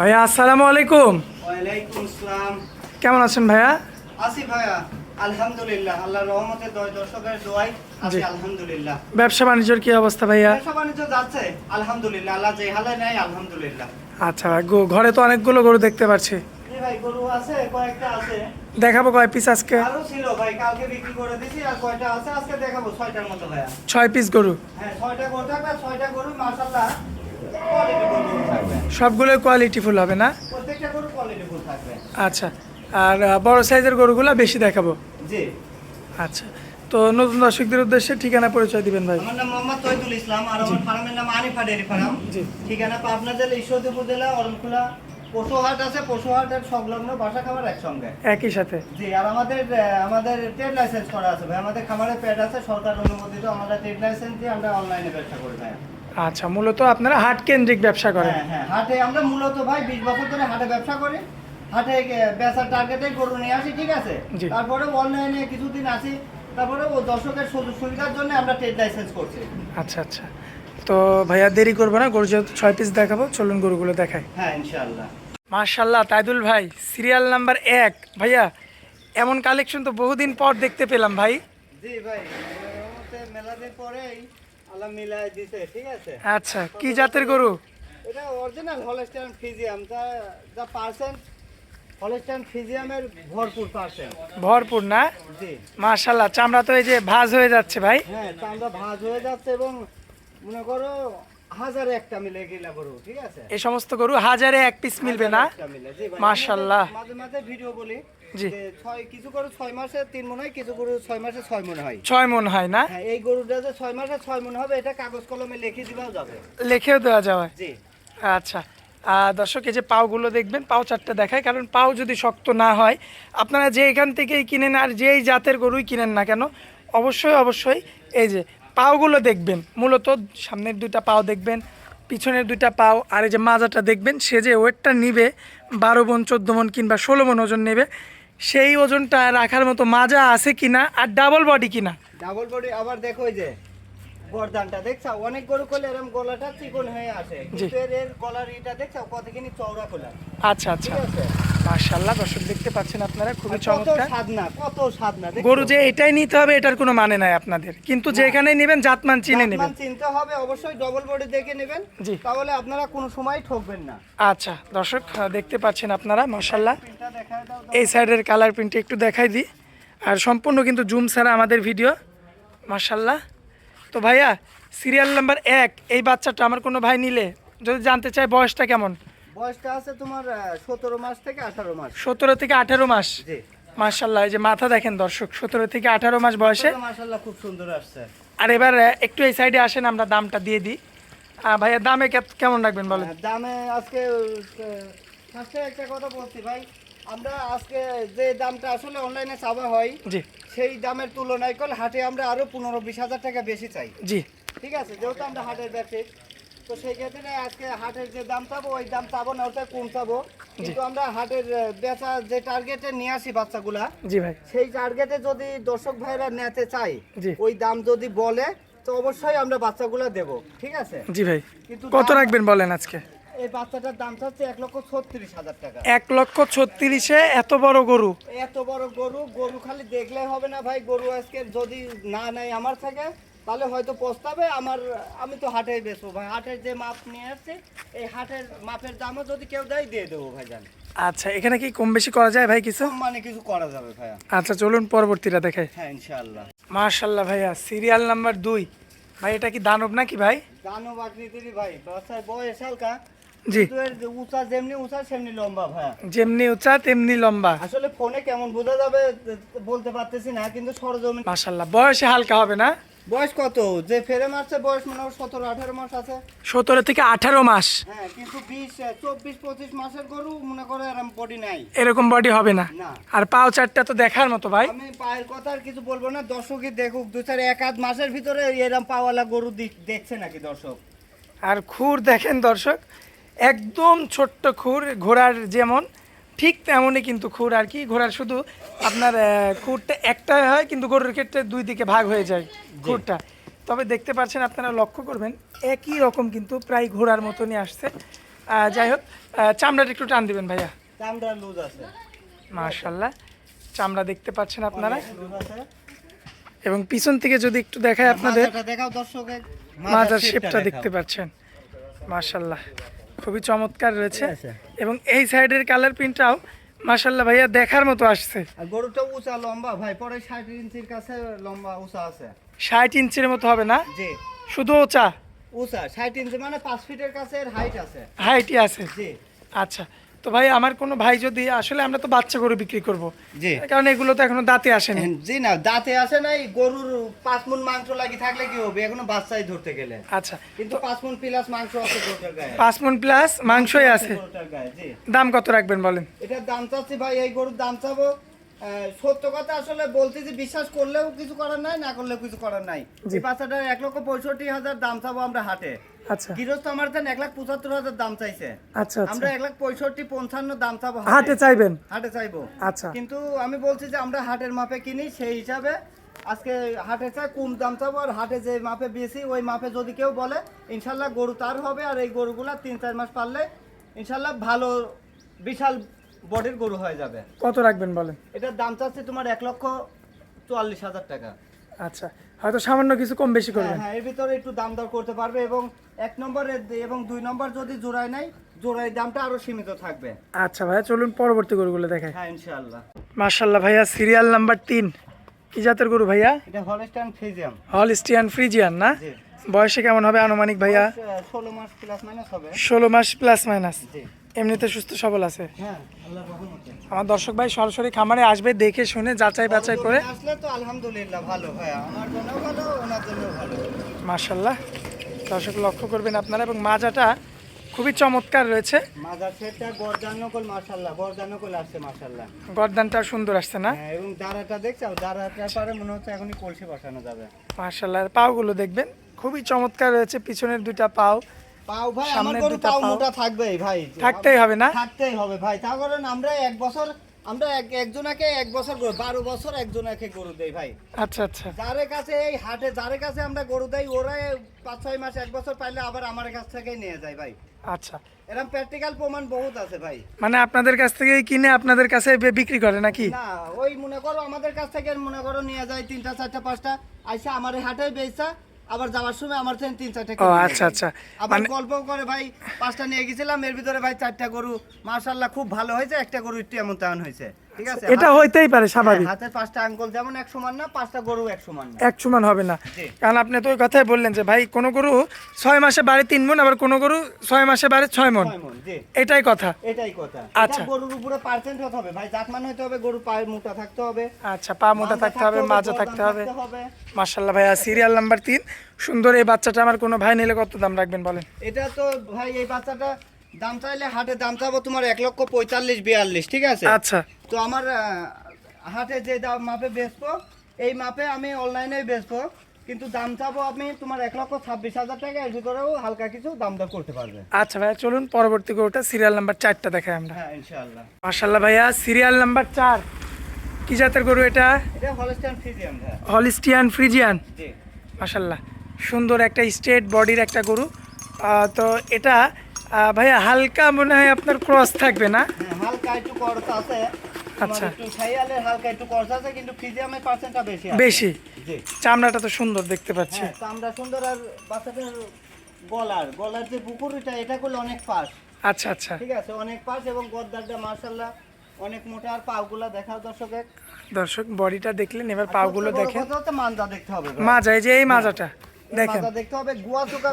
ভাইয়া আসসালামু আলাইকুম। ওয়ালাইকুম আসসালাম। কেমন আছেন ভাইয়া? আসি ভাইয়া আলহামদুলিল্লাহ আল্লাহর রহমতে দয় দর্শকের আছি আলহামদুলিল্লাহ। ব্যবসা বাণিজ্যর কি অবস্থা ভাইয়া? ব্যবসা বাণিজ্য যাচ্ছে আলহামদুলিল্লাহ আল্লাহ যে হালে নেয় আলহামদুলিল্লাহ। আচ্ছা ঘরে তো অনেকগুলো গরু দেখতে পাচ্ছি। ভাই গরু আছে কয়েকটা আছে। দেখাবো কয় পিস আজকে? আরও ছিল ভাই কালকে বিক্রি করে দিছি আর কয়টা আছে আজকে দেখাবো মতো ভাইয়া। ছয় পিস গরু। হ্যাঁ গরু থাকবে গরু মাশাআল্লাহ। কোয়ালিটি সবগুলোই কোয়ালিটিফুল হবে না? কোয়ালিটি ফুল আচ্ছা আর বড় সাইজের গরুগুলো বেশি দেখাবো? জি। আচ্ছা তো নতুন দর্শকদের উদ্দেশ্যে ঠিকানা পরিচয় দিবেন ভাই। আমার নাম মোহাম্মদ তৈদুল ইসলাম আর আমার ফার্মের নাম আনিফা ডেয়ারি ফার্ম। জি। ঠিকানা পাবনা জেলা ঈশ্বরদী উপজেলা অরণখোলা পশুহাট আছে পশুহাটের সংলগ্ন বাসা খাবার একসঙ্গে। একই সাথে। জি আর আমাদের আমাদের ট্রেড লাইসেন্স করা আছে ভাই। আমাদের খামারের প্যাড আছে সরকার অনুমোদিত। আমরা ট্রেড লাইসেন্স দিয়ে আমরা অনলাইনে ব্যবসা করি ভাই আচ্ছা মূলত আপনারা হাট কেন্দ্রিক ব্যবসা করেন। হ্যাঁ হ্যাঁ হাটে আমরা মূলত ভাই বিশ বছর ধরে হাটে ব্যবসা করি। হাটে বেচার টার্গেটে গরু নিয়ে আসি ঠিক আছে। তারপরে অনলাইনে কিছুদিন আসি তারপরে ও দর্শকের সুযোগ সুবিধার জন্য আমরা ট্রেড লাইসেন্স করছি। আচ্ছা আচ্ছা। তো ভাইয়া দেরি করব না গরু যেহেতু ছয় পিস দেখাবো চলুন গরুগুলো দেখাই। হ্যাঁ ইনশাআল্লাহ। মার্শাল্লাহ তাইদুল ভাই সিরিয়াল নাম্বার এক। ভাইয়া এমন কালেকশন তো বহুদিন পর দেখতে পেলাম ভাই। জি ভাই রহমতে মেলা দিন পরেই আল্লাহ মিলাই দিছে ঠিক আছে? আচ্ছা কি জাতের গরু? এটা অরিজিনাল হলস্টাইন ফিজিয়াম যা যা পার্সেন্ট হলস্টাইন ফিজিয়ামের ভরপুর পার্সেন্ট ভরপুর না? জি। মার্শাল্লাহ চামড়া তো এই যে ভাজ হয়ে যাচ্ছে ভাই। হ্যাঁ চামড়া ভাঁজ হয়ে যাচ্ছে এবং মনে করো হাজারে একটা মিলে গেলা গরু ঠিক আছে? এই সমস্ত গরু হাজারে এক পিস মিলবে না। মাশাআল্লাহ। মাঝে মাঝে ভিডিও বলি। জি। ছয় কিছু গরু ছয় মাসে তিন মনে হয় কিছু গরু ছয় মাসে ছয় মনে হয়। ছয় মন হয় না? হ্যাঁ এই গরুটা যে ছয় মাসে ছয় মনে হবে এটা কাগজ কলমে লিখে দিলেও যাবে। লেখেও দেওয়া যাবে? জি। আচ্ছা। দর্শক এই যে পাওগুলো দেখবেন পাও চারটা দেখায় কারণ পাও যদি শক্ত না হয় আপনারা যে এখান থেকেই কিনেন আর যেই জাতের গরুই কিনেন না কেন অবশ্যই অবশ্যই এই যে পাওগুলো দেখবেন। মূলত সামনের দুইটা পাও দেখবেন পিছনের দুইটা পাও আর এই যে মাজাটা দেখবেন সে যে ওয়েটটা নিবে বারো মন চোদ্দ মন কিংবা ষোলো মন ওজন নেবে সেই ওজনটা রাখার মতো মাজা আছে কিনা আর ডাবল বডি কিনা? ডাবল বডি আবার দেখো যে। গরদানটা দেখছ? অনেক গরু করলে এরকম গলাটা চিকন হয়ে আসে। কিন্তু এর গলার এটা দেখছ? কতখানি চওড়া খোলা। আচ্ছা আচ্ছা। মার্শাল্লাহ দর্শক দেখতে পাচ্ছেন আপনারা খুবই চমৎকার। সাধনা কত সাধনা? গরু যে এটাই নিতে হবে এটার কোনো মানে নাই আপনাদের। কিন্তু যেখানেই নেবেন জাতমান চিনে নেবেন। জাতমান চিনতে হবে অবশ্যই ডবল বডি দেখে নেবেন। জি। তাহলে আপনারা কোনো সময় ঠকবেন না। আচ্ছা দর্শক দেখতে পাচ্ছেন আপনারা দাও এই সাইডের কালার প্রিন্টটা একটু দেখাই দিই। আর সম্পূর্ণ কিন্তু জুম ছাড়া আমাদের ভিডিও মার্শাল্লাহ তো ভাইয়া সিরিয়াল নাম্বার এক এই বাচ্চাটা আমার কোনো ভাই নিলে? যদি জানতে চায় বয়সটা কেমন? বয়সটা আছে তোমার সতেরো মাস থেকে আঠারো মাস। সতেরো থেকে আঠারো মাস? মার্শাল্লাহ এই যে মাথা দেখেন দর্শক সতেরো থেকে আঠারো মাস বয়সে। মাসাল্লাহ খুব সুন্দর আসছে। আর এবার একটু এই সাইডে আসেন আমরা দামটা দিয়ে দিই। ভাইয়া দামে কেমন রাখবেন বলেন? দামে আজকে ফার্স্টে একটা কথা বলছি ভাই। আমরা আজকে যে দামটা আসলে অনলাইনে চাওয়া হয় জি। সেই দামের তুলনায় করলে হাটে আমরা আরও পনেরো বিশ হাজার টাকা বেশি চাই। জি। ঠিক আছে যেহেতু আমরা হাটের ব্যবসায়ী তো সেই ক্ষেত্রে আজকে হাটের যে দাম চাবো ওই দাম চাবো না ওটা কম চাবো। কিন্তু আমরা হাটের বেচা যে টার্গেটে নিয়ে আসি বাচ্চাগুলা জি ভাই। সেই টার্গেটে যদি দর্শক ভাইরা নিতে চাই। ওই দাম যদি বলে তো অবশ্যই আমরা বাচ্চাগুলো দেব। ঠিক আছে? জি ভাই। কিন্তু কত রাখবেন বলেন আজকে? এই বাচ্চাটার দাম চাচ্ছে এক লক্ষ ছত্রিশ হাজার টাকা। এক লক্ষ ছত্রিশে এত বড় গরু? এত বড় গরু গরু খালি দেখলে হবে না ভাই গরু আজকে যদি না নেয় আমার থেকে তাহলে হয়তো পস্তাবে আমার আমি তো হাটে বেচবো ভাই। হাটের যে মাপ নিয়ে আসছে এই হাটের মাপের দামও যদি কেউ দেয় দিয়ে দেবো ভাই জান আচ্ছা এখানে কি কম বেশি করা যায় ভাই কিছু? মানে কিছু করা যাবে ভাইয়া। আচ্ছা চলুন পরবর্তীটা দেখাই। হ্যাঁ ইনশাআল্লাহ। মার্শাল্লাহ ভাইয়া সিরিয়াল নাম্বার দুই। ভাই এটা কি দানব নাকি ভাই? দানো আকৃতিরই ভাই বয়স হালকা জি। উঁচা যেমনি উঁচা সেমনি লম্বা ভাইয়া যেমনি উঁচা তেমনি লম্বা। আসলে ফোনে কেমন বোঝা যাবে বলতে পারতেছি না কিন্তু সরজমিন মার্শাল্লাহ বয়সে হালকা হবে না? বয়স কত? যে ফেরে মারছে বয়স মনে হয় সতেরো আঠারো মাস আছে। সতেরো থেকে আঠারো মাস। হ্যাঁ কিন্তু বিশ চব্বিশ পঁচিশ মাসের গরু মনে করে এরম বডি নাই। এরকম বডি হবে না। আর পাও চারটা তো দেখার মতো ভাই। আমি পায়ের কথা আর কিছু বলব না দর্শকই দেখুক দু চার এক আধ মাসের ভিতরে এরম পাওয়ালা গরু দেখছে নাকি দর্শক? আর খুর দেখেন দর্শক একদম ছোট্ট খুর ঘোড়ার যেমন ঠিক তেমনই কিন্তু খুর আর কি। ঘোড়ার শুধু আপনার খুরটা একটাই হয় কিন্তু গরুর ক্ষেত্রে দুই দিকে ভাগ হয়ে যায় খুরটা। তবে দেখতে পাচ্ছেন আপনারা লক্ষ্য করবেন একই রকম কিন্তু প্রায় ঘোড়ার মতনই আসছে। যাই হোক চামড়াটা একটু টান দিবেন ভাইয়া। চামড়া লুজ আছে। মার্শাল্লাহ চামড়া দেখতে পাচ্ছেন আপনারা। এবং পিছন থেকে যদি একটু দেখায় আপনাদের মাজার শেপটা দেখতে পাচ্ছেন। মার্শাল্লাহ খুবই চমৎকার রয়েছে। এবং এই সাইডের কালার প্রিন্টটাও মাসাল্লাহ ভাইয়া দেখার মতো আসছে। গরুটা উঁচা লম্বা। ভাই পরে ষাট ইঞ্চির কাছে লম্বা উঁচা আছে। ষাট ইঞ্চির মতো হবে না? জি। শুধু উঁচা? উঁচা ষাট ইঞ্চি মানে পাঁচ ফিটের কাছে হাইট আছে। হাইটই আছে। জি। আচ্ছা। তো ভাই আমার কোনো ভাই যদি আসলে আমরা তো বাচ্চা গরু বিক্রি করব। জি। কারণ এগুলো তো এখনও দাঁতে আসেনি। জি না দাঁতে আসে নাই গরুর পাঁচ মন মাংস লাগি থাকলে কি হবে? এখনও বাচ্চাই ধরতে গেলে। আচ্ছা। কিন্তু পাঁচ মন প্লাস মাংস আছে গরুটার গায়ে। পাঁচ মন প্লাস মাংসই আছে। দাম কত রাখবেন বলেন? এটার দাম চাচ্ছি ভাই এই গরুর দাম চাবো সত্য কথা আসলে বলতে যে বিশ্বাস করলেও কিছু করার নাই না করলেও কিছু করার নাই। এই বাচ্চাটার এক লক্ষ পঁয়ষট্টি হাজার দাম চাবো আমরা হাটে। আচ্ছা। গৃহস্থ আমার দেন এক লাখ পঁচাত্তর হাজার দাম চাইছে। আচ্ছা আচ্ছা। আমরা এক লাখ পঁয়ষট্টি পঞ্চান্ন দাম চাবো হাটে। চাইবেন? হাটে চাইব। আচ্ছা। কিন্তু আমি বলছি যে আমরা হাটের মাপে কিনি সেই হিসাবে আজকে হাটে চাই কম দাম চাবো আর হাটে যে মাপে বেশি ওই মাপে যদি কেউ বলে ইনশাল্লাহ গরু তার হবে আর এই গরুগুলা তিন চার মাস পারলে ইনশাল্লাহ ভালো বিশাল বডির গরু হয়ে যাবে। কত রাখবেন বলেন? এটার দাম চাচ্ছে তোমার এক লক্ষ চুয়াল্লিশ হাজার টাকা। আচ্ছা হয়তো সামান্য কিছু কম বেশি হ্যাঁ করবেন। হ্যাঁ এর ভিতরে একটু দাম দর করতে পারবে এবং এক নম্বরে এবং দুই নম্বর যদি জোড়ায় নাই জোড়ায় দামটা আরও সীমিত থাকবে। আচ্ছা ভাইয়া চলুন পরবর্তী গরুগুলো দেখায় হ্যাঁ ইনশাল্লাহ মার্শাল্লাহ ভাইয়া সিরিয়াল নাম্বার তিন। কি জাতের গরু ভাইয়া? এটা হলস্টাইন ফিজিয়াম হলস্টিয়ান ফ্রিজিয়ান না? বয়সে কেমন হবে আনুমানিক ভাইয়া? ষোলো মাস প্লাস মাইনাস হবে। ষোলো মাস প্লাস মাইনাস জি। এমনিতে সুস্থ সবল আছে। হ্যাঁ আমার দর্শক ভাই সরাসরি খামারে আসবে দেখে শুনে যাচাই বাছাই করে। আসলে তো আলহামদুলিল্লাহ ভালো ভাই আমার জন্য ভালো ওনার জন্য ভালো। মার্শাল্লাহ দর্শক লক্ষ্য করবেন আপনারা এবং মাজাটা খুবই চমৎকার রয়েছে। সেটটা মাশাল্লাহ আসছে মাশাল্লাহ গরদানটা সুন্দর আসছে না? হ্যাঁ এবং দাঁড়াটা দেখছ? দাঁড়াটার পরে মনে হচ্ছে এখনই কলসি বসানো যাবে। মার্শাল্লাহ পাওগুলো দেখবেন। খুবই চমৎকার রয়েছে পিছনের দুইটা পাও। পাও ভাই আমার গরু পাও। মোটা থাকবেই ভাই। থাকতেই হবে না? থাকতেই হবে ভাই। তার কারণ আমরা এক বছর আমরা এক- একজনাকে এক বছর গরু বারো বছর একজনাকে গরু দেই ভাই। আচ্ছা আচ্ছা। যারে কাছে এই হাটে যারে কাছে আমরা গরু দেই ওরা পাঁচ ছয় মাস এক বছর পাইলে আবার আমার কাছ থেকেই নিয়ে যায় ভাই। আচ্ছা। এরকম প্র্যাকটিক্যাল প্রমাণ বহুত আছে ভাই। মানে আপনাদের কাছ থেকে কিনে আপনাদের কাছে বিক্রি করে নাকি? না ওই মনে করো আমাদের কাছ থেকে মনে করো নিয়ে যায় তিনটা চারটা পাঁচটা আইসা আমার হাটে বেচা আবার যাওয়ার সময় আমার থেকে তিন চারটা ও আচ্ছা আচ্ছা। আবার মানে গল্প করে ভাই পাঁচটা নিয়ে গেছিলাম এর ভিতরে ভাই চারটা গরু। মার্শাল্লাহ খুব ভালো হয়েছে একটা গরু একটু এমন তেমন হয়েছে। ঠিক আছে? এটা হইতেই পারে স্বাভাবিক। হ্যাঁ, হাতের পাঁচটা আঙ্গুল যেমন এক সমান না পাঁচটা গরু এক সমান না। এক সমান হবে না। কারণ আপনি তো ওই কথাই বললেন যে ভাই কোনো গরু ছয় মাসে বাড়ে তিন মন আবার কোনো গরু ছয় মাসে বাড়ে ছয় মন। এটাই কথা। এটাই কথা। আচ্ছা। গরুর উপরে পার্সেন্ট হতে হবে। ভাই জাতমান হতে হবে গরু পায়ের মোটা থাকতে হবে। আচ্ছা পা মোটা থাকতে হবে মাজা থাকতে হবে। মার্শাল্লাহ ভাইয়া সিরিয়াল নাম্বার তিন। সুন্দর এই বাচ্চাটা আমার কোনো ভাই নিলে কত দাম রাখবেন বলেন? এটা তো ভাই এই বাচ্চাটা দাম চাইলে হাটে দাম চাবো তোমার এক লক্ষ পঁয়তাল্লিশ বিয়াল্লিশ ঠিক আছে? আচ্ছা। তো আমার হাটে যে দাম মাপে বেচবো এই মাপে আমি অনলাইনে বেচবো। কিন্তু দাম চাবো আমি তোমার এক লক্ষ ছাব্বিশ হাজার টাকা এর ভিতরেও হালকা কিছু দাম দর করতে পারবে। আচ্ছা ভাইয়া চলুন পরবর্তী গরুটা সিরিয়াল নাম্বার চারটা দেখাই আমরা। হ্যাঁ ইনশাআল্লাহ। মার্শাল্লাহ ভাইয়া সিরিয়াল নাম্বার চার। কি জাতের গরু এটা? এটা হলস্টাইন ফিজিয়াম হ্যাঁ হলিস্টিয়ান ফ্রিজিয়ান জি। মার্শাল্লাহ সুন্দর একটা স্ট্রেট বডির একটা গরু। তো এটা ভাইয়া হালকা মনে হয় আপনার ক্রস থাকবে না? হ্যাঁ হালকা একটু করস আছে। আচ্ছা। একটু সাইয়ালের হালকা একটু করস আছে কিন্তু ফিজিয়ামের পার্সেন্টটা বেশি আছে। বেশি? জি। চামড়াটা তো সুন্দর দেখতে পাচ্ছি। হ্যাঁ চামড়া সুন্দর আর বাচ্চাটার গলার গলার যে বুকুরিটা এটা করলে অনেক পাশ আচ্ছা আচ্ছা। ঠিক আছে অনেক পাশ এবং গদ্দারটা মার্শাল্লাহ অনেক মোটা। আর পাগুলা দেখাও দর্শকের দর্শক বডিটা দেখলেন এবার পাগুলো দেখেন। মাঞ্জা দেখতে হবে। মাজা এই যে এই মাজাটা। দেখেন। দেখতে হবে। গুয়া চুকা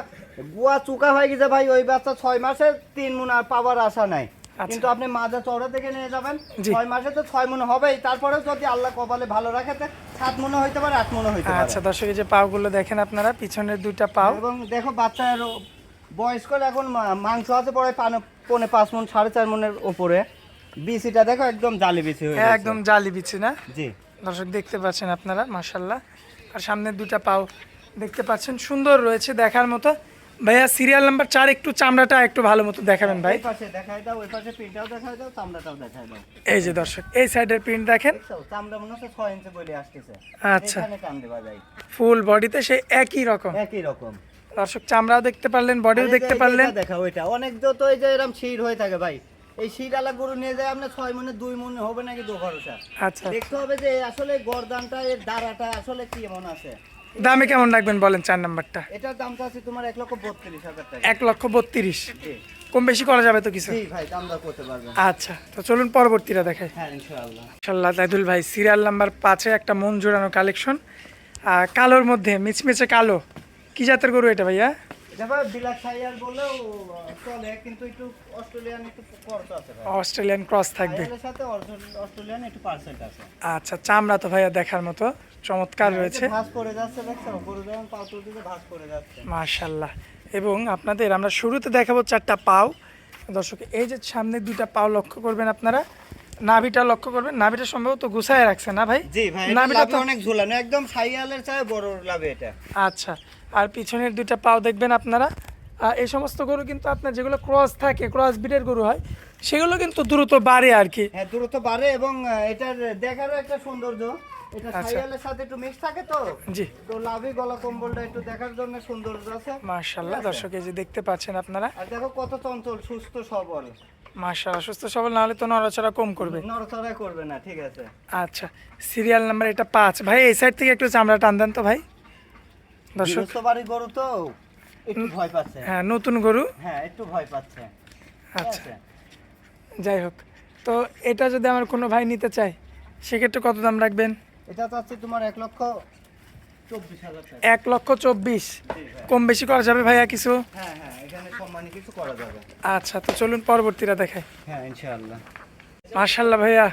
গুয়া চুকা হয়ে গেছে ভাই ওই বাচ্চা ছয় মাসে তিন মুন আর পাওয়ার আশা নাই। আচ্ছা। কিন্তু আপনি মাজা চড়া থেকে নিয়ে যাবেন। ছয় মাসে তো ছয় মনে হবেই। তারপরেও যদি আল্লাহ কপালে ভালো রাখে সাত মনে হইতে পারে আট মনে হইতে পারে। আচ্ছা দর্শক যে পাগুলো দেখেন আপনারা পিছনের দুইটা পাও। এবং দেখো বাচ্চার বয়স্ক এখন মাংস আছে পরে পানে- পাঁচ মন সাড়ে চার মনের উপরে বিচিটা দেখো একদম জালি হয়ে হ্যাঁ, একদম জালি বিছি না? জি। দর্শক দেখতে পাচ্ছেন আপনারা মার্শাল্লাহ আর সামনের দুটা পাও দেখতে পাচ্ছেন সুন্দর রয়েছে দেখার মতো। ভাইয়া সিরিয়াল নাম্বার চার একটু চামড়াটা একটু ভালো মতো দেখাবেন ভাই। এই যে দর্শক এই সাইডের প্রিন্ট দেখেন। আচ্ছা। ফুল বডিতে সেই একই রকম। একই রকম। দর্শক চামড়াও দেখতে পারলেন বডিও দেখতে পারলেন। দেখা ওইটা অনেক যত এই যে এরকম শির হয়ে থাকে ভাই এই শির আলা গরু নিয়ে যায় আপনার ছয় মনে দুই মনে হবে নাকি দু ভরসা। আচ্ছা। দেখতে হবে যে আসলে গরদানটা এর দাঁড়াটা আসলে কি এমন আছে? দামে কেমন রাখবেন বলেন চার নাম্বারটা? এটার দামটা আছে তোমার এক লক্ষ বত্রিশ হাজার টাকা। এক লক্ষ বত্রিশ। কম বেশি করা যাবে তো কিছু? দাম আচ্ছা তো চলুন পরবর্তীটা দেখাই। হ্যাঁ ইনশাআল্লাহ। মাশাল্লাহ তাইদুল ভাই সিরিয়াল নাম্বার পাঁচে একটা মন জোড়ানো কালেকশন আর কালোর মধ্যে মিচমিচে কালো। কি জাতের গরু এটা ভাইয়া? অস্ট্রেলিয়ান ক্রস থাকবে। আচ্ছা চামড়া তো ভাইয়া দেখার মতো চমৎকার রয়েছে। মাশাল্লাহ। এবং আপনাদের আমরা শুরুতে দেখাবো চারটা পাও। দর্শক এই যে সামনে দুইটা পাও লক্ষ্য করবেন আপনারা। নাভিটা লক্ষ্য করবেন নাভিটা সম্ভবত গুছায় রাখছে না ভাই? জি ভাই নাভিটা তো অনেক ঝুলানো একদম সাইয়ালের চাই বড় লাভে এটা। আচ্ছা আর পিছনের দুইটা পাও দেখবেন আপনারা। এই সমস্ত গরু কিন্তু আপনার যেগুলো ক্রস থাকে ক্রস ব্রিডের গরু হয় সেগুলো কিন্তু দ্রুত বাড়ে আর কি। হ্যাঁ দ্রুত বাড়ে এবং এটার দেখারও একটা সৌন্দর্য। এটা আচ্ছা। সাথে একটু মিক্স থাকে তো? জি। তো লাভি গলা কম্বলটা একটু দেখার জন্য আছে। মার্শাল্লাহ দর্শক এই যে দেখতে পাচ্ছেন আপনারা। আর দেখো কত চঞ্চল সুস্থ সবল। সুস্থ সবল না হলে তো নড়াচড়া কম করবে। নড়াচড়া করবে না ঠিক আছে। আচ্ছা সিরিয়াল নাম্বার এটা পাঁচ। ভাই এই সাইড থেকে একটু চামড়া টান দেন তো ভাই। দর্শক বাড়ি গরু তো? একটু ভয় পাচ্ছে। হ্যাঁ নতুন গরু। হ্যাঁ একটু ভয় পাচ্ছে। আচ্ছা। যাই হোক তো এটা যদি আমার কোনো ভাই নিতে চায় সেক্ষেত্রে কত দাম রাখবেন? এটা চাচ্ছি তোমার এক লক্ষ এক লক্ষ চব্বিশ। কম বেশি করা যাবে ভাইয়া কিছু? হ্যাঁ হ্যাঁ যাবে। আচ্ছা তো চলুন পরবর্তীটা দেখাই। হ্যাঁ মার্শাল্লাহ ভাইয়া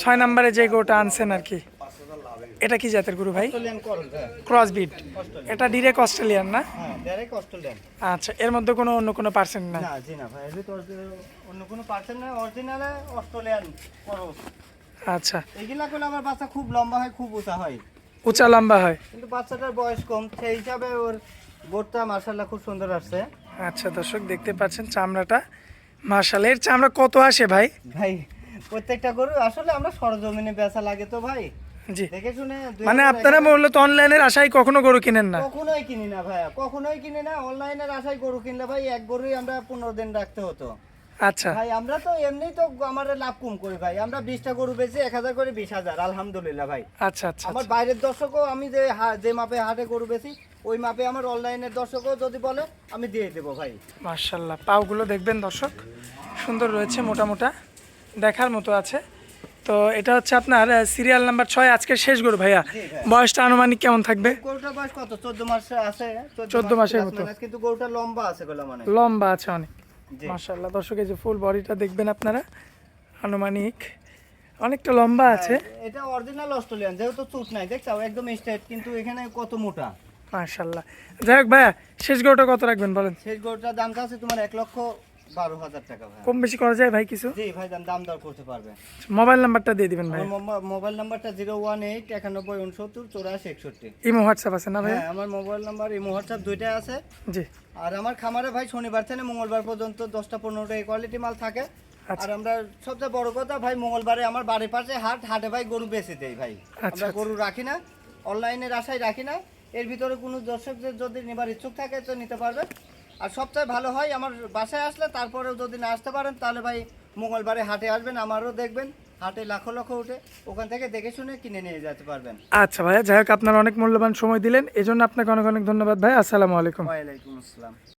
ছয় নম্বরে যে গরুটা আনছেন আর কি। এটা কি জাতের গরু ভাই? অস্ট্রেলিয়ান করল হ্যাঁ। ক্রস বিট এটা ডিরেক্ট অস্ট্রেলিয়ান না? হ্যাঁ আচ্ছা এর মধ্যে কোনো অন্য কোনো পার্সেন্ট না না অন্য কোনো পার্সেন্ট নয় অরিজিনালে অস্ট্রেলিয়ান আচ্ছা। এগুলা করলে আমার বাচ্চা খুব লম্বা হয় খুব উঁচা হয়। উঁচা লম্বা হয়। কিন্তু বাচ্চাটার বয়স কম সেই হিসাবে ওর বোর্ডটা মার্শাল্লাহ খুব সুন্দর আসছে। আচ্ছা দর্শক দেখতে পাচ্ছেন চামড়াটা। মার্শাল এর চামড়া কত আসে ভাই? ভাই প্রত্যেকটা গরু আসলে আমরা সরজমিনে বেচা লাগে তো ভাই। জি। দেখে শুনে মানে আপনারা মূলত অনলাইনের আশায় কখনো গরু কিনেন না? কখনোই কিনি না ভাইয়া কখনোই কিনি না। অনলাইনের আশায় গরু কিনলে ভাই এক গরুই আমরা পনেরো দিন রাখতে হতো। আচ্ছা। ভাই আমরা তো এমনি তো আমার লাভ কম করি ভাই। আমরা বিশটা গরু বেচি এক হাজার করে বিশ হাজার আলহামদুলিল্লাহ ভাই। আচ্ছা আচ্ছা আমার বাইরের দর্শকও আমি যে যে মাপে হাটে গরু বেচি ওই মাপে আমার অনলাইনের দর্শকও যদি বলে আমি দিয়ে দেবো ভাই। মার্শাল্লাহ পাওগুলো দেখবেন দর্শক। সুন্দর রয়েছে মোটা মোটা দেখার মতো আছে। তো এটা হচ্ছে আপনার সিরিয়াল নাম্বার ছয় আজকের শেষ গরু ভাইয়া। বয়সটা আনুমানিক কেমন থাকবে? গরুটার বয়স কত? চোদ্দ মাস আছে 14 মাসের মতো। কিন্তু গরুটা লম্বা আছে মানে লম্বা আছে অনেক। জি। মার্শাল্লাহ দর্শক এই যে ফুল বডিটা দেখবেন আপনারা। আনুমানিক অনেকটা লম্বা আছে। এটা অরিজিনাল অস্ট্রেলিয়ান যেহেতু চুট নাই দেখছ? একদম স্ট্রেট কিন্তু এখানে কত মোটা? মাসাল্লাহ যাই হোক ভাইয়া শেষ গরুটা কত রাখবেন বলেন? শেষ গরুটার দামটা আছে তোমার এক লক্ষ বারো হাজার টাকা ভাই। কম বেশি করা যায় ভাই কিছু? জি ভাই দাম দাম দর করতে পারবে। মোবাইল নাম্বারটা দিয়ে দিবেন ভাই। মোবাইল নাম্বারটা জিরো ওয়ান এইট একানব্বই উনসত্তর চৌরাশি একষট্টি। ইমো হোয়াটসঅ্যাপ আছে না ভাই? হ্যাঁ আমার মোবাইল নাম্বার এই হোয়াটসঅ্যাপ দুইটাই আছে। জি। আর আমার খামারে ভাই শনিবার থেকে মঙ্গলবার পর্যন্ত দশটা পনেরোটা এই কোয়ালিটি মাল থাকে। আচ্ছা। আর আমরা সবচেয়ে বড় কথা ভাই মঙ্গলবারে আমার বাড়ির পাশে হাট হাটে ভাই গরু বেচে দেই ভাই। আচ্ছা, আমরা গরু রাখি না অনলাইনের আশায় রাখি না। এর ভিতরে কোনো দর্শকদের যদি নেবার ইচ্ছুক থাকে তো নিতে পারবে। আর সবচেয়ে ভালো হয় আমার বাসায় আসলে তারপরেও যদি না আসতে পারেন তাহলে ভাই মঙ্গলবারে হাটে আসবেন আমারও দেখবেন। হাটে লাখো লক্ষ উঠে ওখান থেকে দেখে শুনে কিনে নিয়ে যেতে পারবেন। আচ্ছা ভাইয়া যাই হোক আপনার অনেক মূল্যবান সময় দিলেন। এজন্য আপনাকে অনেক অনেক ধন্যবাদ ভাই। আসসালামু আলাইকুম। ওয়ালাইকুম আসসালাম।